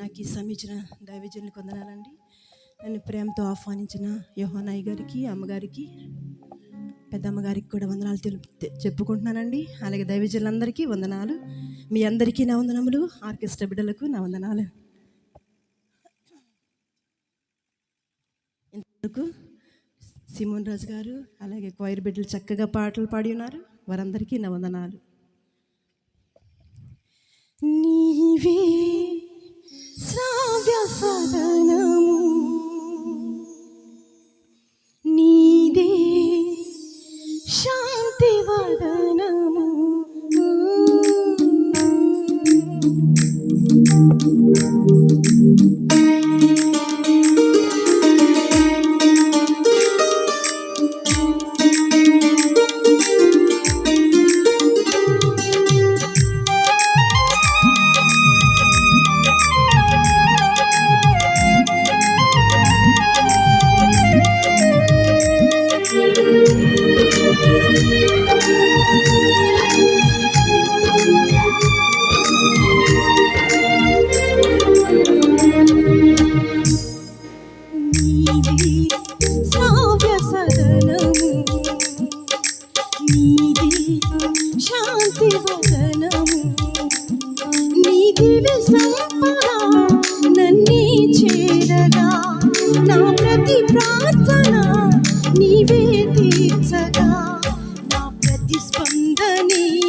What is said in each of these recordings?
నాకు ఈ సమీచిన దైవజనులు కొందనాలండి నన్ను ప్రేమతో ఆహ్వానించిన యోహనాయ్ గారికి అమ్మగారికి పెద్దమ్మగారికి కూడా వందనాలు తెలుపు తె- చెప్పుకుంటున్నానండి. అలాగే దైవజనులందరికీ వందనాలు. మీ అందరికీ నా వందనములు. ఆర్కెస్ట్రా బిడ్డలకు నా వందనాలు. ఇంతవరకు సిమోన్ రాజు గారు అలాగే క్వైర్ బిడ్డలు చక్కగా పాటలు పాడి ఉన్నారు. వారందరికీ నా వందనాలు. నీవే శాంతి వదనము. నీదివి సంపద నన్నే చేరగా. నా ప్రతి ప్రార్థన నీవే తీర్చగా. నా ప్రతి స్పందనే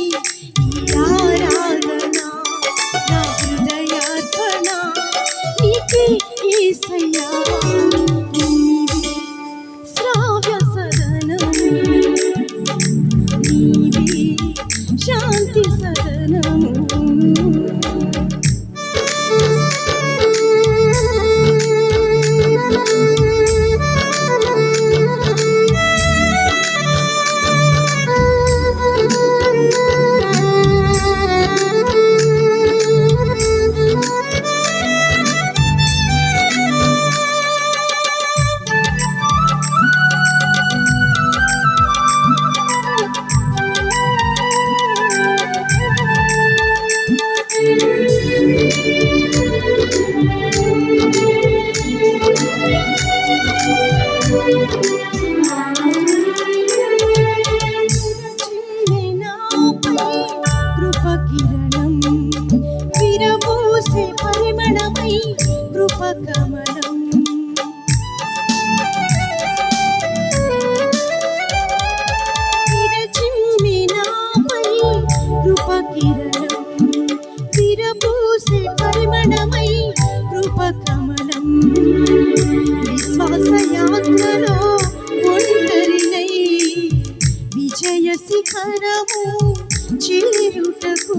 శిఖరము చేరుటకు.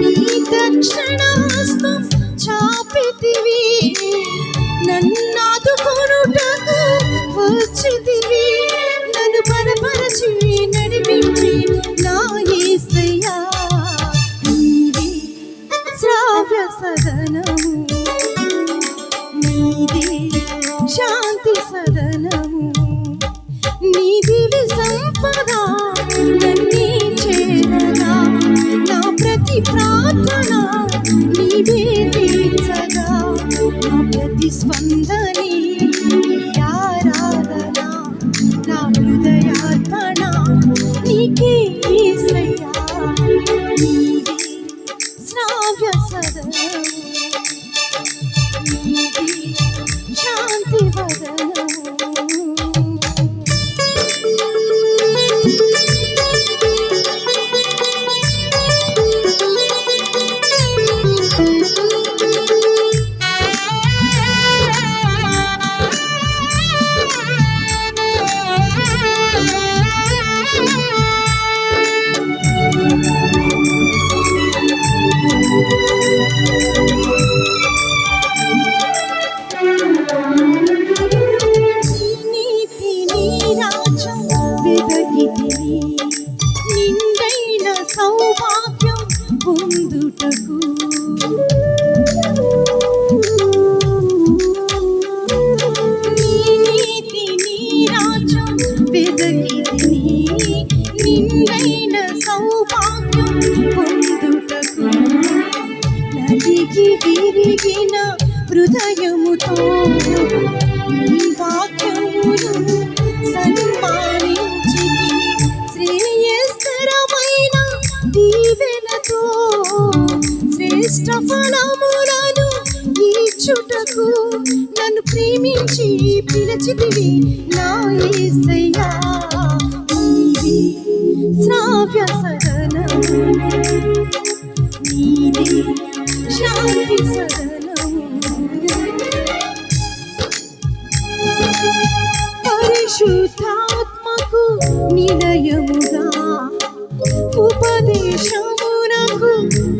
నీ దక్షిణాస్తం చాపితివి. నన్నాదుకొనుటకు వచ్చితివి. నన్ను బలపరచి నడిపించి నా యేసయ్యా నీవే శ్రావ్య సదనము. నీదే శాంతి సదనము. నీదివి సంపద నన్నీ చేరగా నా ప్రతి ప్రార్థన నీవే తీర్చగా నా ప్రతి స్పందని ఆరాధన నా హృదయార్పణ నీకే యేసయ్యా నీవే శ్రావ్య సదనము నీవే శాంతి వదనము విరిగి విరిగిన హృదయముతో నీ వాక్యమును సన్మానించి శ్రేయస్కరమైన దీవెనతో శ్రేష్ట ఫలములను ఇచ్చుటకు నన్ను ప్రేమించి పిలచితివి నా ఏసయ్యా. శ్రావ్య సదనము ఉపదేశమునకు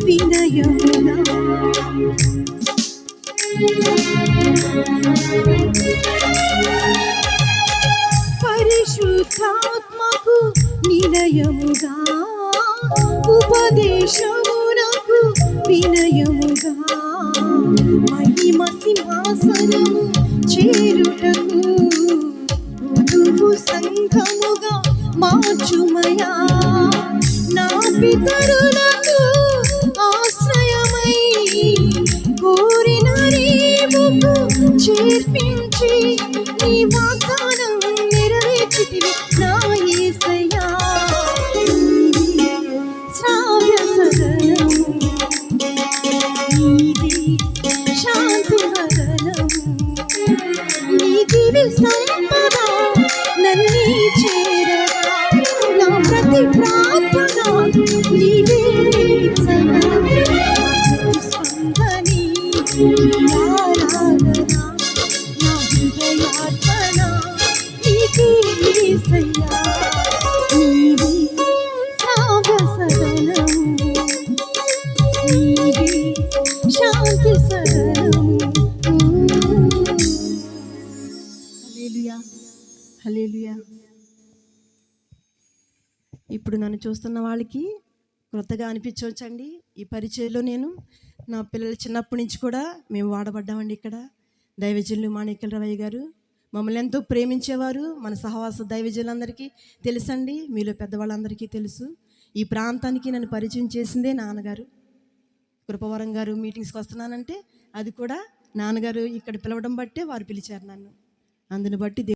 వినయముగా పరిశుద్ధాత్మకు నిలయముగా ఉపదేశమునకు వినయముగా. మహిమ సింహాసనము చేరుటకు నువ్వు సంఘముగా మార్చుమయా. పితరులకు ఆశ్రయమై కోరిన రేపు చేర్పించి ఇప్పుడు నన్ను చూస్తున్న వాళ్ళకి క్రొత్తగా అనిపించవచ్చండి. ఈ పరిచయంలో నేను నా పిల్లలు చిన్నప్పటి నుంచి కూడా మేము వాడబడ్డామండి ఇక్కడ. దైవజనులు మాణిక్యల రవయ్య గారు మమ్మల్ని ఎంతో ప్రేమించేవారు. మన సహవాస దైవజనులందరికీ తెలుసండి. మీలో పెద్దవాళ్ళందరికీ తెలుసు. ఈ ప్రాంతానికి నన్ను పరిచయం చేసిందే నాన్నగారు. కృపవరం గారు మీటింగ్స్కి వస్తున్నానంటే అది కూడా నాన్నగారు ఇక్కడ పిలవడం బట్టే వారు పిలిచారు నన్ను. అందుని బట్టి